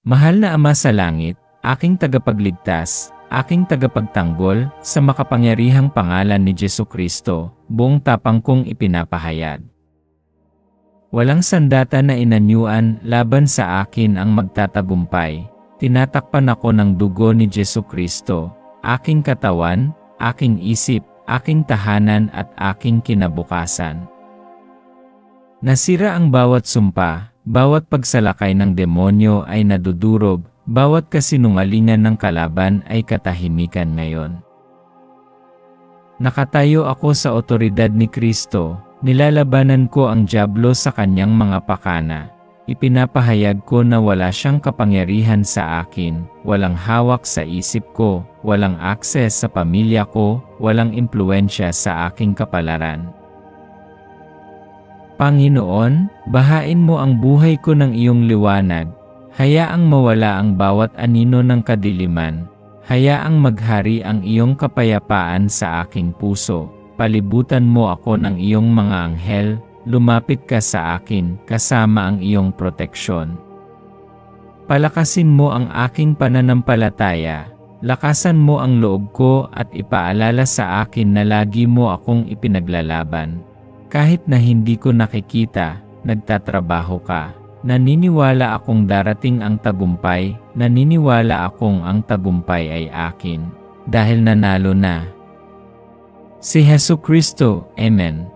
Mahal na Ama sa Langit, aking tagapagligtas, aking tagapagtanggol, sa makapangyarihang pangalan ni Jesu Kristo, buong tapang kong ipinapahayag. Walang sandata na inanyuan laban sa akin ang magtatagumpay. Tinatakpan ako ng dugo ni Jesu Kristo, aking katawan, aking isip, aking tahanan at aking kinabukasan. Nasira ang bawat sumpa, bawat pagsalakay ng demonyo ay nadudurog, bawat kasinungalingan ng kalaban ay katahimikan ngayon. Nakatayo ako sa otoridad ni Kristo, nilalabanan ko ang Diablo sa kanyang mga pakana. Ipinapahayag ko na wala siyang kapangyarihan sa akin, walang hawak sa isip ko, walang akses sa pamilya ko, walang impluensya sa aking kapalaran. Panginoon, bahain mo ang buhay ko ng iyong liwanag. Hayaang mawala ang bawat anino ng kadiliman. Hayaang maghari ang iyong kapayapaan sa aking puso. Palibutan mo ako ng iyong mga anghel. Lumapit ka sa akin kasama ang iyong proteksyon. Palakasin mo ang aking pananampalataya. Lakasan mo ang loob ko at ipaalala sa akin na lagi mo akong ipinaglalaban. Kahit na hindi ko nakikita, nagtatrabaho ka. Naniniwala akong darating ang tagumpay, naniniwala akong ang tagumpay ay akin, dahil nanalo na. Si Heso Kristo, Amen.